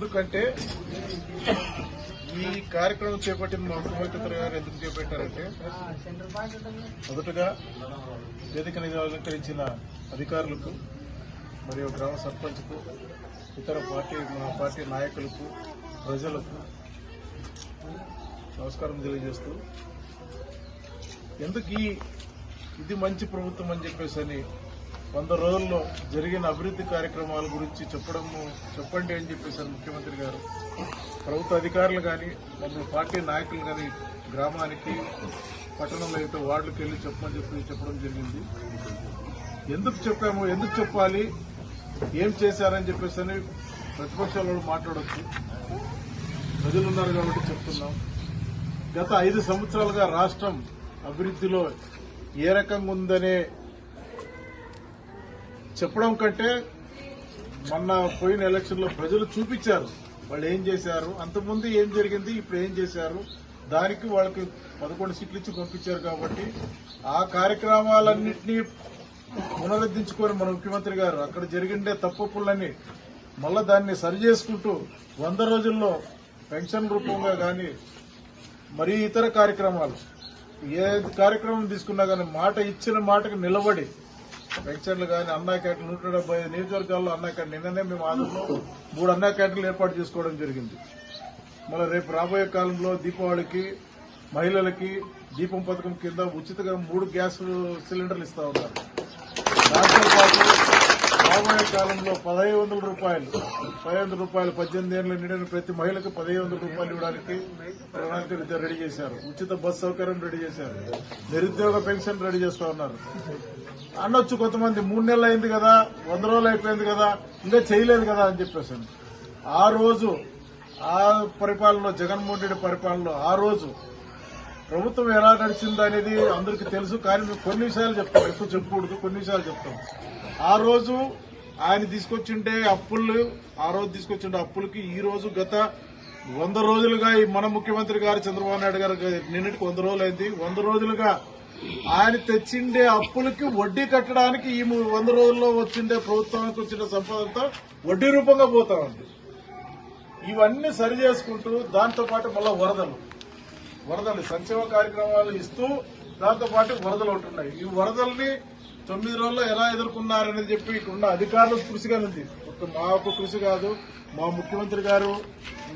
ఎందుకంటే ఈ కార్యక్రమం చేపట్టిన మా ముఖ్యమంత్రి గారు ఎందుకు చేపట్టారంటే మొదటగా వేదికని అలంకరించిన అధికారులకు మరియు గ్రామ సర్పంచ్కు ఇతర పార్టీ మా పార్టీ నాయకులకు ప్రజలకు నమస్కారం తెలియజేస్తూ ఎందుకు ఈ ఇది మంచి ప్రభుత్వం అని చెప్పేసి అని వంద రోజుల్లో జరిగిన అభివృద్ధి కార్యక్రమాల గురించి చెప్పడము చెప్పండి అని చెప్పేసి ముఖ్యమంత్రి గారు. ప్రభుత్వ అధికారులు కానీ మమ్మల్ని పార్టీ నాయకులు కానీ గ్రామానికి పట్టణంలో అయితే వార్డులకు వెళ్ళి చెప్పమని చెప్పి చెప్పడం జరిగింది. ఎందుకు చెప్పాము ఎందుకు చెప్పాలి ఏం చేశారని చెప్పేసి అని ప్రతిపక్షాలు మాట్లాడొచ్చు. ప్రజలు ఉన్నారు కాబట్టి చెప్తున్నాం. గత ఐదు సంవత్సరాలుగా రాష్ట్రం అభివృద్ధిలో ఏ రకంగా ఉందనే చెప్పడం కంటే మొన్న పోయిన ఎలక్షన్లో ప్రజలు చూపించారు. వాళ్ళు ఏం చేశారు? అంతకుముందు ఏం జరిగింది? ఇప్పుడు ఏం చేశారు? దానికి వాళ్ళకి పదకొండు సీట్లు ఇచ్చి పంపించారు కాబట్టి ఆ కార్యక్రమాలన్నింటినీ పునరుద్ధరించుకొని మన ముఖ్యమంత్రి గారు అక్కడ జరిగిండే తప్పులన్నీ మళ్ళా దాన్ని సరి చేసుకుంటూ వంద రోజుల్లో పెన్షన్ రూపంగా కానీ మరి ఇతర కార్యక్రమాలు ఏ కార్యక్రమం తీసుకున్నా కానీ మాట ఇచ్చిన మాటకు నిలబడి వెంచర్లు కానీ అన్నా క్యాంటీన్ నూట డెబ్బై ఐదు నియోజకవర్గాల్లో అన్నా క్యాంటీన్ నిన్ననే మేము ఆదంలో మూడు అన్నా క్యాంటీన్లు ఏర్పాటు చేసుకోవడం జరిగింది. మళ్ళీ రేపు రాబోయే కాలంలో దీపావళికి మహిళలకి దీపం పథకం కింద ఉచితంగా మూడు గ్యాస్ సిలిండర్లు ఇస్తా ఉన్నారు. దాంతో పాటు రాబోయే కాలంలో పదహైదు వందల రూపాయలు పదిహేను వందల రూపాయలు పద్దెనిమిది ఏళ్ళు నిండిన ప్రతి మహిళకు పదిహేను వందల రూపాయలు ఇవ్వడానికి ప్రణాళిక రెడీ చేశారు. ఉచిత బస్ సౌకర్యం రెడీ చేశారు. నిరుద్యోగ పెన్షన్ రెడీ చేస్తా ఉన్నారు. అనొచ్చు కొంతమంది మూడు నెలలు అయింది కదా వంద రోజులు అయిపోయింది కదా ఇంకా చేయలేదు కదా అని చెప్పేసి ఆ రోజు ఆ పరిపాలనలో జగన్మోహన్ రెడ్డి పరిపాలనలో ఆ రోజు ప్రభుత్వం ఎలా నడిచింది అనేది అందరికీ తెలుసు కానీ మేము కొన్ని విషయాలు చెప్తాం. ఎక్కువ చెప్పకూడదు కొన్ని విషయాలు చెప్తాం. ఆ రోజు ఆయన తీసుకొచ్చిండే అప్పులు ఆ రోజు తీసుకొచ్చిండే అప్పులకి ఈ రోజు గత వంద రోజులుగా ఈ మన ముఖ్యమంత్రి గారు చంద్రబాబు నాయుడు గారు నిన్నటికి వంద రోజులు అయింది. వంద రోజులుగా ఆయన తెచ్చిండే అప్పులకి వడ్డీ కట్టడానికి ఈ వంద రోజుల్లో వచ్చిండే ప్రభుత్వానికి వచ్చిన సంపదంతా వడ్డీ రూపంగా పోతా ఉంది. ఇవన్నీ సరి చేసుకుంటూ దాంతోపాటు మళ్ళా వరదలు. వరదలు సంక్షేమ కార్యక్రమాలు ఇస్తూ దాంతో పాటు వరదలు ఉంటున్నాయి ఈ వరదల్ని తొమ్మిది రోజుల్లో ఎలా ఎదుర్కొన్నారని చెప్పి ఇక్కడ ఉన్న అధికారులు కృషిగా ఉంది. ఒక మా ఒక్క కృషి కాదు. మా ముఖ్యమంత్రి గారు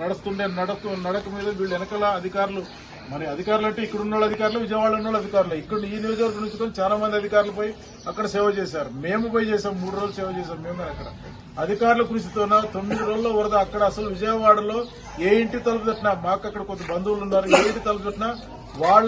నడుస్తుండే నడక నడక మీద వీళ్ళు వెనకాల అధికారులు మరి అధికారులు అంటే ఇక్కడ ఉన్న అధికారులు విజయవాడలో ఉన్న వాళ్ళ అధికారులు. ఇక్కడ ఈ నియోజకవర్గం నుంచి చాలా మంది అధికారులు పోయి అక్కడ సేవ చేశారు. మేము పోయి చేసాం మూడు రోజులు సేవ చేసాం మేమే అక్కడ. అధికారుల కృషితోన తొమ్మిది రోజుల్లో వరద అక్కడ అసలు విజయవాడలో ఏ ఇంటి తలుపు తట్టినా మాకు అక్కడ కొంత బంధువులు ఉన్నారు ఏ ఇంటి తలుపు తట్టినా వాళ్ళ